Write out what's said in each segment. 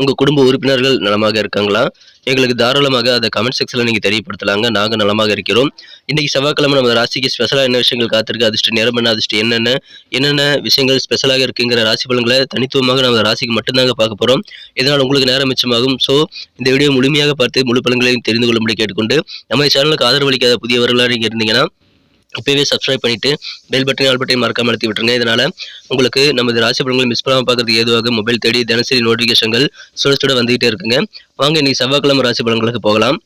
உங்கள் குடும்ப உறுப்பினர்கள் நலமாக இருக்காங்களா? எங்களுக்கு தாராளமாக அதை கமெண்ட் செக்ஷனில் நீங்கள் தெரியப்படுத்தலாங்க. நாங்கள் நலமாக இருக்கிறோம். இன்றைக்கி செவ்வாய்க்கிழமை நம்ம ராசிக்கு ஸ்பெஷலாக என்ன விஷயங்கள் காத்திருக்கு? அதிர்ஷ்டம் நேரம் என்ன அதிர்ஷ்டம் என்னென்ன என்னென்ன விஷயங்கள் ஸ்பெஷலாக இருக்குங்கிற ராசி பலன்களை தனித்துவமாக நம்ம ராசிக்கு மட்டும்தாங்க பார்க்க போகிறோம் இதனால் உங்களுக்கு நேரம் மிச்சமாகும். ஸோ இந்த வீடியோ முழுமையாக பார்த்து முழு பலன்களையும் தெரிந்து கொள்ளும்படி கேட்டுக்கொண்டு நம்ம சேனலுக்கு ஆதரவளிக்காத புதியவர்களாக நீங்கள் இருந்தீங்கன்னா இப்போவே சப்ஸ்கிரைப் பண்ணிட்டு பெல் பட்டன் ஆல் பட்டன் மறக்காமல் அழுத்தி விட்டுருங்க. இதனால உங்களுக்கு நமது ராசி பலன்களை மிஸ் பண்ணாமல் பார்க்கறதுக்கு ஏதுவாக மொபைல் தேடி தினசரி நோட்டிஃபிகேஷன்கள் சுட சுட வந்துகிட்டே இருக்குங்க. வாங்க நீ செவ்வாய்க்கிழமை ராசி பலன்களுக்கு போகலாம்.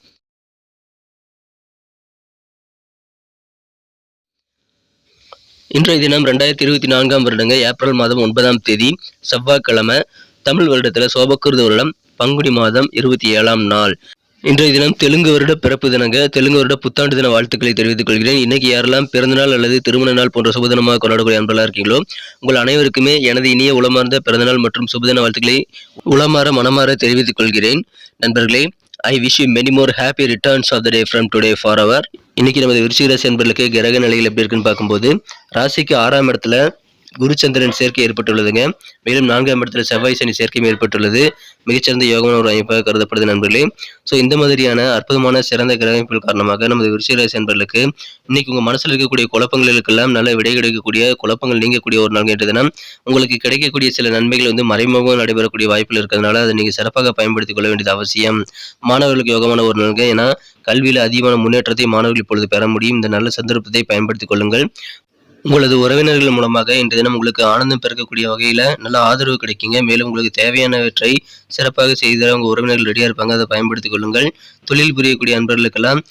இன்றைய தினம் ரெண்டாயிரத்தி இருபத்தி நான்காம் வருடங்க ஏப்ரல் மாதம் ஒன்பதாம் தேதி செவ்வாய்க்கிழமை தமிழ் வருடத்தில் சோபக்கிருத வருடம் பங்குனி மாதம் இருபத்தி ஏழாம் நாள். இன்றைய தினம் தெலுங்கு வருட பிறப்பு தினங்க தெலுங்கு வருட புத்தாண்டு தின வாழ்த்துக்களை தெரிவித்துக் கொள்கிறேன். இன்னைக்கு யாரெல்லாம் பிறந்தநாள் அல்லது திருமண நாள் போன்ற சுபதினமாக கொண்டாடக்கூடிய அன்பர்களாக இருக்கீங்களோ உங்கள் அனைவருக்குமே எனது இனிய உளமார்ந்த பிறந்தநாள் மற்றும் சுபதின வாழ்த்துக்களை உளமாற மனமாற தெரிவித்துக் கொள்கிறேன். நண்பர்களே I wish you many more happy returns of the day from today for our இன்னைக்கு நமது விருச்சிக ராசி அன்பர்களுக்கு கிரக நிலையில் எப்படி இருக்குன்னு பார்க்கும்போது ராசிக்கு ஆறாம் இடத்துல குருச்சந்திரன் சேர்க்கை ஏற்பட்டுள்ளதுங்க. மேலும் நான்காம் இடத்துல செவ்வாய் சனி சேர்க்கையும் ஏற்பட்டுள்ளது. மிகச்சிறந்த யோகமான ஒரு அமைப்பாக கருதப்படுது நண்பர்களே. ஸோ இந்த மாதிரியான அற்புதமான சிறந்த கிரகமைப்புகள் காரணமாக நமது விருச்சிகராசி நண்பர்களுக்கு இன்னைக்கு உங்கள் மனசில் இருக்கக்கூடிய குழப்பங்களுக்கெல்லாம் நல்ல விடை கிடைக்கக்கூடிய குழப்பங்கள் நீங்கக்கூடிய ஒரு நாள் கேட்டு தினம் உங்களுக்கு கிடைக்கக்கூடிய சில நன்மைகள் வந்து மறைமுகமாக நடைபெறக்கூடிய வாய்ப்புகள் இருக்கிறதுனால அதை நீங்கள் சிறப்பாக பயன்படுத்திக் கொள்ள வேண்டியது அவசியம். மாணவர்களுக்கு யோகமான ஒரு நாள்கள் ஏன்னா கல்வியில் அதிகமான முன்னேற்றத்தை மாணவர்கள் இப்பொழுது பெற முடியும். இந்த நல்ல சந்தர்ப்பத்தை பயன்படுத்திக் கொள்ளுங்கள். உங்களது உறவினர்கள் மூலமாக இன்று தினம் உங்களுக்கு ஆனந்தம் பெருக்கக்கூடிய வகையில் நல்ல ஆதரவு கிடைக்குங்க. மேலும் உங்களுக்கு தேவையானவற்றை சிறப்பாக செய்து உங்கள் உறவினர்கள் ரெடியாக இருப்பாங்க. அதை பயன்படுத்திக் கொள்ளுங்கள். தொழில் புரியக்கூடிய அன்பர்களுக்கெல்லாம்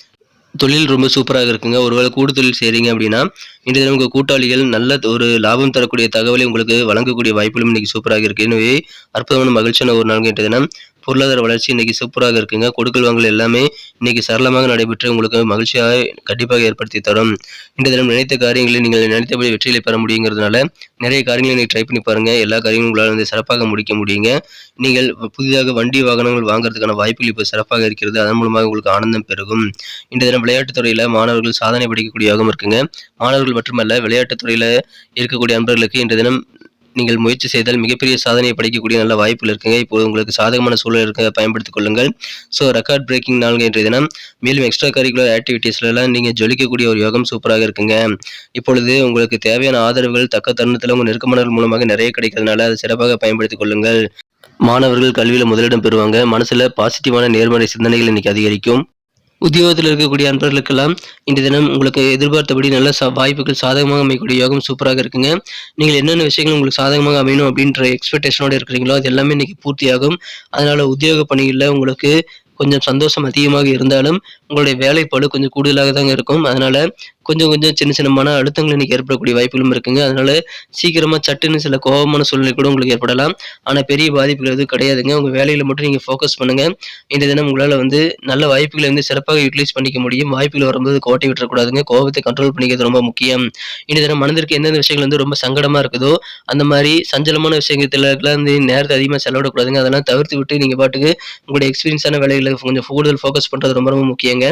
தொழில் ரொம்ப சூப்பராக இருக்குங்க. ஒருவேளை கூடு தொழில் செய்கிறீங்க அப்படின்னா இன்று தினம் உங்கள் கூட்டாளிகள் நல்ல ஒரு லாபம் தரக்கூடிய தகவலை உங்களுக்கு வழங்கக்கூடிய வாய்ப்புகளும் இன்றைக்கி சூப்பராக இருக்கு. எனவே அற்புதமான மகிழ்ச்சியான ஒரு நாள் இன்றைய தினம். பொருளாதார வளர்ச்சி இன்னைக்கு சூப்பராக இருக்குங்க. கொடுக்கல் வாங்கல் எல்லாமே இன்றைக்கி சரளமாக நடைபெற்று உங்களுக்கு மகிழ்ச்சியாக கண்டிப்பாக ஏற்படுத்தி தரும். இந்த தினம் நினைத்த காரியங்களை நீங்கள் நினைத்தபடி வெற்றிகளை பெற முடியுங்கிறதுனால நிறைய காரியங்களை நீங்கள் ட்ரை பண்ணி பாருங்கள் எல்லா காரியங்களும் உங்களால் வந்து சிறப்பாக முடிக்க முடியுங்க. நீங்கள் புதிதாக வண்டி வாகனங்கள் வாங்குறதுக்கான வாய்ப்புகள் இப்போ சிறப்பாக இருக்கிறது. அதன் மூலமாக உங்களுக்கு ஆனந்தம் பெருகும். இந்த தினம் விளையாட்டுத் துறையில் மாணவர்கள் சாதனை படிக்கக்கூடிய இருக்குங்க. மாணவர்கள் மட்டுமல்ல விளையாட்டுத் துறையில் இருக்கக்கூடிய அன்பர்களுக்கு இன்றைய தினம் நீங்கள் முயற்சி செய்தால் மிகப்பெரிய சாதனையை படைக்கக்கூடிய நல்ல வாய்ப்புகள் இருக்குங்க. இப்போது உங்களுக்கு சாதகமான சூழல் இருக்க பயன்படுத்திக் கொள்ளுங்கள். ஸோ ரெக்கார்ட் பிரேக்கிங் நாள்கள் இன்றைய தினம். மேலும் எக்ஸ்ட்ரா கரிக்குலர் ஆக்டிவிட்டீஸ்லாம் நீங்கள் ஜொலிக்கக்கூடிய ஒரு யோகம் சூப்பராக இருக்குங்க. இப்பொழுது உங்களுக்கு தேவையான ஆதரவுகள் தக்க தருணத்தில் உங்கள் நெருக்கமானவர்கள் மூலமாக நிறைய கிடைக்கிறதுனால அதை சிறப்பாக பயன்படுத்திக் கொள்ளுங்கள். மாணவர்கள் கல்வியில் முதலிடம் பெறுவாங்க. மனசில் பாசிட்டிவான நேர்மறை சிந்தனைகள் இன்னைக்கு அதிகரிக்கும். உத்தியோகத்தில் இருக்கக்கூடிய அன்பர்களுக்கெல்லாம் இந்த தினம் உங்களுக்கு எதிர்பார்த்தபடி நல்ல ச வாய்ப்புகள் சாதகமாக அமையக்கூடிய யோகம் சூப்பராக இருக்குங்க. நீங்கள் என்னென்ன விஷயங்கள் உங்களுக்கு சாதகமாக அமையணும் அப்படின்ற எக்ஸ்பெக்டேஷனோடு இருக்கிறீங்களோ அது எல்லாமே இன்னைக்கு பூர்த்தியாகும். அதனால உத்தியோக பணிகளில் உங்களுக்கு கொஞ்சம் சந்தோஷம் அதிகமாக இருந்தாலும் உங்களுடைய வேலைப்பாடு கொஞ்சம் கூடுதலாக தாங்க இருக்கும். அதனால கொஞ்சம் கொஞ்சம் சின்ன சின்ன மன அழுத்தங்கள் இன்னைக்கு ஏற்படக்கூடிய வாய்ப்புகளும் இருக்குங்க. அதனால சீக்கிரமாக சட்டுன்னு சில கோபமான சூழ்நிலை கூட உங்களுக்கு ஏற்படலாம். ஆனால் பெரிய பாதிப்புகள் எதுவும் கிடையாதுங்க. உங்கள் வேலையில் மட்டும் நீங்கள் ஃபோக்கஸ் பண்ணுங்க. இந்த தினம் உங்களால் வந்து நல்ல வாய்ப்புகளை வந்து சிறப்பாக யூட்டிலைஸ் பண்ணிக்க முடியும். வாய்ப்புகள் வரும்போது கோட்டை விட்டுறக்கூடாதுங்க. கோபத்தை கண்ட்ரோல் பண்ணிக்கிறது ரொம்ப முக்கியம். இந்த தினம் மனதிற்கு எந்தெந்த விஷயங்கள் வந்து ரொம்ப சங்கடமாக இருக்குதோ அந்த மாதிரி சஞ்சலமான விஷயங்கள்லாம் வந்து நேரத்தை அதிகமாக செலவிடக்கூடாதுங்க. அதெல்லாம் தவிர்த்து விட்டு நீங்கள் பாட்டுக்கு உங்களுடைய எக்ஸ்பீரியன்ஸான வேலைகளை கொஞ்சம் கூடுதல் ஃபோக்கஸ் பண்ணுறது ரொம்ப ரொம்ப முக்கியங்க.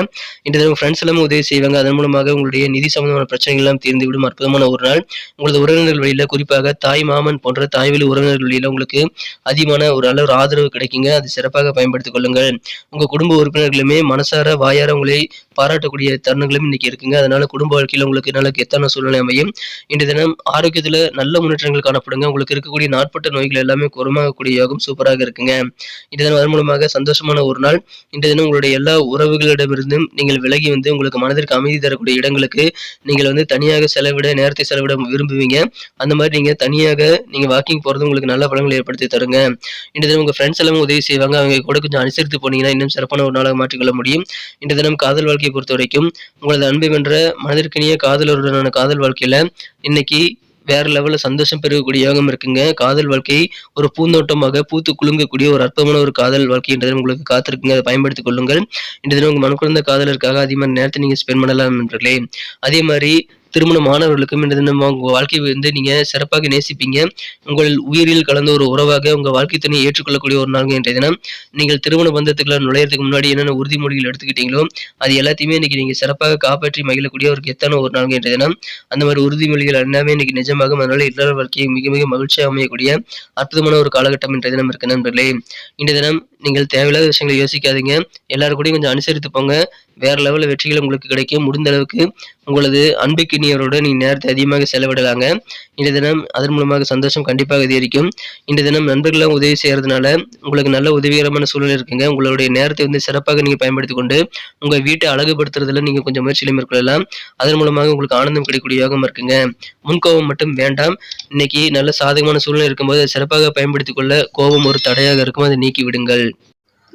இந்த தினம் ஃப்ரெண்ட்ஸ் எல்லாமே உதவி செய்வாங்க. அதன் மூலமாக உங்களுடைய நிதி சம்பந்தமான பிரச்சனைகள் எல்லாம் தீர்ந்துவிடும். அற்புதமான ஒரு நாள். உங்களது உறவினர்கள் வழியில குறிப்பாக தாய் மாமன் போன்ற தாய் வழி உறவினர்கள் வழியில உங்களுக்கு அதிகமான ஒரு நல்ல ஒரு ஆதரவு கிடைக்குங்க. அது சிறப்பாக பயன்படுத்திக் கொள்ளுங்கள். உங்க குடும்ப உறுப்பினர்களுமே மனசார வாயார உங்களை பாராட்டக்கூடிய தருணங்களும் இன்னைக்கு இருக்குங்க. அதனால குடும்ப வாழ்க்கையில் உங்களுக்கு நல்ல கெத்தான சூழ்நிலை அமையும். இன்றைய தினம் ஆரோக்கியத்தில் நல்ல முன்னேற்றங்கள் காணப்படுங்க. உங்களுக்கு இருக்கக்கூடிய நாட்பட்ட நோய்கள் எல்லாமே குறமாகக்கூடிய யோகம் சூப்பராக இருக்குங்க. இன்றைய தினம் அதன் மூலமாக சந்தோஷமான ஒரு நாள். இன்றைய தினம் உங்களுடைய எல்லா உறவுகளிடமிருந்தும் நீங்கள் விலகி வந்து உங்களுக்கு மனதிற்கு அமைதி தரக்கூடிய இடங்களுக்கு நீங்கள் வந்து தனியாக செலவிட நேரத்தை செலவிட விரும்புவீங்க. அந்த மாதிரி நீங்க தனியாக நீங்க வாக்கிங் போறது உங்களுக்கு நல்ல பலன்களை ஏற்படுத்தி தருங்க. இந்த தினம் உங்க ஃப்ரெண்ட்ஸ் எல்லாமே உதவி செய்வாங்க. அவங்க கூட கொஞ்சம் அனுசரித்து போனீங்கன்னா இன்னும் சிறப்பான ஒரு நாளாக மாற்றிக்கொள்ள முடியும். இந்த தினம் காதல் வாழ்க்கையை பொறுத்த வரைக்கும் உங்களது அன்பு வென்ற மனதிற்கினிய காதலருடனான காதல் வாழ்க்கையில இன்னைக்கு வேற லெவலில் சந்தோஷம் பெறக்கூடிய யோகம் இருக்குங்க. காதல் வாழ்க்கை ஒரு பூந்தோட்டமாக பூத்து குலுங்கக்கூடிய ஒரு அற்பமான ஒரு காதல் வாழ்க்கை என்ற உங்களுக்கு காத்திருக்குங்க. அதை பயன்படுத்திக் கொள்ளுங்கள். இந்த தினம் உங்க மனக்குழந்த காதலருக்காக அதிகமான நேரத்தை நீங்க ஸ்பெண்ட் பண்ணலாம் நண்பர்களே. அதே மாதிரி திருமணமானவர்களுக்கும் இந்த தினம் உங்கள் வாழ்க்கையை வந்து நீங்கள் சிறப்பாக நேசிப்பீங்க. உங்கள் உயிரில் கலந்த ஒரு உறவாக உங்கள் வாழ்க்கை துணையை ஏற்றுக்கொள்ளக்கூடிய ஒரு நாள் இன்றைய தினம். நீங்கள் திருமண பந்தத்துக்குள்ள நுழையிறதுக்கு முன்னாடி என்னென்ன உறுதிமொழிகள் எடுத்துக்கிட்டீங்களோ அது எல்லாத்தையுமே இன்னைக்கு நீங்கள் சிறப்பாக காப்பாற்றி மகிழக்கூடிய ஒரு கெத்தான ஒரு நாள் இன்றைய தினம். அந்த மாதிரி உறுதிமொழிகள் எல்லாமே இன்னைக்கு நிஜமாகும். அதனால இல்லற வாழ்க்கையை மிக மிக மகிழ்ச்சியாக அமையக்கூடிய அற்புதமான ஒரு காலகட்டம் இன்றைய தினம் இருக்கு நண்பர்களே. இந்த தினம் நீங்கள் தேவையில்லாத விஷயங்களை யோசிக்காதீங்க. எல்லாரும் கூட கொஞ்சம் அனுசரித்து போங்க. வேற லெவலில் வெற்றிகள் உங்களுக்கு கிடைக்கும். முடிந்த அளவுக்கு உங்களது அன்புக்கு நீ நேரத்தை அதிகமாக செலவிடலாங்க. இந்த தினம் அதன் மூலமாக சந்தோஷம் கண்டிப்பாக அதிகரிக்கும். இந்த தினம் நண்பர்களும் உதவி செய்யறதுனால உங்களுக்கு நல்ல உதவிகரமான சூழ்நிலை இருக்குங்க. உங்களுடைய நேரத்தை வந்து சிறப்பாக நீங்கள் பயன்படுத்தி கொண்டு உங்கள் வீட்டை அழகுபடுத்துறதுல நீங்கள் கொஞ்சம் முயற்சிகளை மேற்கொள்ளலாம் அதன் மூலமாக உங்களுக்கு ஆனந்தம் கிடைக்கக்கூடிய யோகம் இருக்குங்க. முன்கோபம் மட்டும் வேண்டாம். இன்னைக்கு நல்ல சாதகமான சூழ்நிலை இருக்கும்போது சிறப்பாக பயன்படுத்தி கொள்ள கோபம் ஒரு தடையாக இருக்கும். அதை நீக்கி விடுங்கள்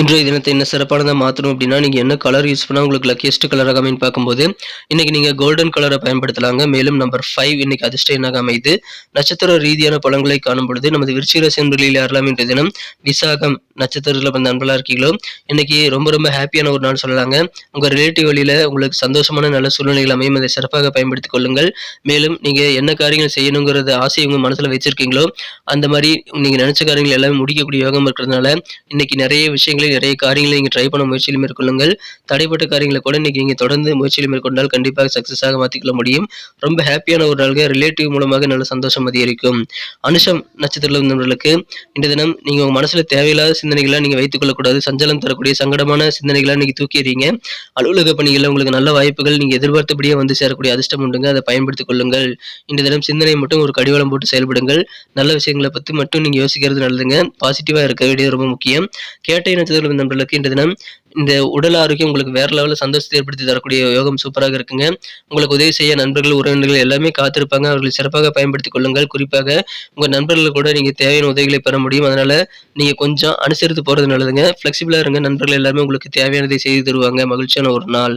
இன்றைய தினத்தை என்ன சிறப்பானதாக மாற்றணும் அப்படின்னா நீங்கள் என்ன கலர் யூஸ் பண்ணால் உங்களுக்கு லக்கியஸ்ட் கலராக அமைன்னு பார்க்கும்போது இன்றைக்கி நீங்கள் கோல்டன் கலரை பயன்படுத்தலாங்க. மேலும் நம்பர் ஃபைவ் இன்னைக்கு அதிர்ஷ்ட எண்ணாக அமைது நட்சத்திர ரீதியான பழங்களை காணும் பொழுது நமது விருச்சிக செம்பர்களில் யாரெல்லாம் இன்றைய தினம் விசாகம் நட்சத்திரத்தில் பிறந்த நண்பர்களாக இருக்கீங்களோ இன்றைக்கி ரொம்ப ரொம்ப ஹாப்பியான ஒரு நாள் சொல்லலாங்க. உங்கள் ரிலேட்டிவ் வழியில் உங்களுக்கு சந்தோஷமான நல்ல சூழ்நிலைகள் அமையும். அதை சிறப்பாக பயன்படுத்திக் கொள்ளுங்கள். மேலும் நீங்கள் என்ன காரியங்கள் செய்யணுங்கிறத ஆசை உங்கள் மனசில் வச்சிருக்கீங்களோ அந்த மாதிரி நீங்கள் நினச்ச காரியங்கள் எல்லாமே முடிக்கக்கூடிய யோகம் இருக்கிறதுனால இன்றைக்கி நிறைய விஷயங்கள் விஷயங்களை நிறைய காரியங்களை நீங்கள் ட்ரை பண்ண முயற்சியில் மேற்கொள்ளுங்கள். தடைப்பட்ட காரியங்களை கூட இன்னைக்கு நீங்கள் தொடர்ந்து முயற்சியில் மேற்கொண்டால் கண்டிப்பாக சக்ஸஸாக மாற்றிக்கொள்ள முடியும். ரொம்ப ஹாப்பியான ஒரு நாள்கள் ரிலேட்டிவ் மூலமாக நல்ல சந்தோஷம் அதிகரிக்கும். அனுஷம் நட்சத்திரத்தில் இருந்தவர்களுக்கு இந்த தினம் நீங்கள் உங்கள் மனசில் தேவையில்லாத சிந்தனைகளை நீங்கள் வைத்துக் கொள்ளக்கூடாது சஞ்சலம் தரக்கூடிய சங்கடமான சிந்தனைகளை நீங்கள் தூக்கிறீங்க அலுவலக பணிகளில் உங்களுக்கு நல்ல வாய்ப்புகள் நீங்கள் எதிர்பார்த்தபடியே வந்து சேரக்கூடிய அதிர்ஷ்டம் உண்டுங்க. அதை பயன்படுத்திக் கொள்ளுங்கள். இந்த தினம் சிந்தனை மட்டும் ஒரு கடிவாளம் போட்டு செயல்படுங்கள். நல்ல விஷயங்களை பற்றி மட்டும் நீங்கள் யோசிக்கிறது நல்லதுங்க. பாசிட்டிவாக இருக்க வேண்டியது ரொம்ப முக்கியம். கேட்டை நட்சத்திரம் நண்பர்களுக்கு இந்த தினம் இந்த உடல் ஆரோக்கியம் உங்களுக்கு வேற லெவலில் சந்தோஷத்தை ஏற்படுத்தி தரக்கூடிய யோகம் சூப்பராக இருக்குங்க. உங்களுக்கு உதவி செய்ய நண்பர்கள் உறவினர்கள் எல்லாமே காத்திருப்பாங்க. அவர்களை சிறப்பாக பயன்படுத்திக் கொள்ளுங்கள். குறிப்பாக உங்கள் நண்பர்கள் கூட நீங்கள் தேவையான உதவிகளை பெற முடியும். அதனால நீங்கள் கொஞ்சம் அனுசரித்து போகிறது நல்லதுங்க. ஃப்ளெக்சிபிளாக இருங்க. நண்பர்கள் எல்லாமே உங்களுக்கு தேவையானதை செய்து தருவாங்க. மகிழ்ச்சியான ஒரு நாள்.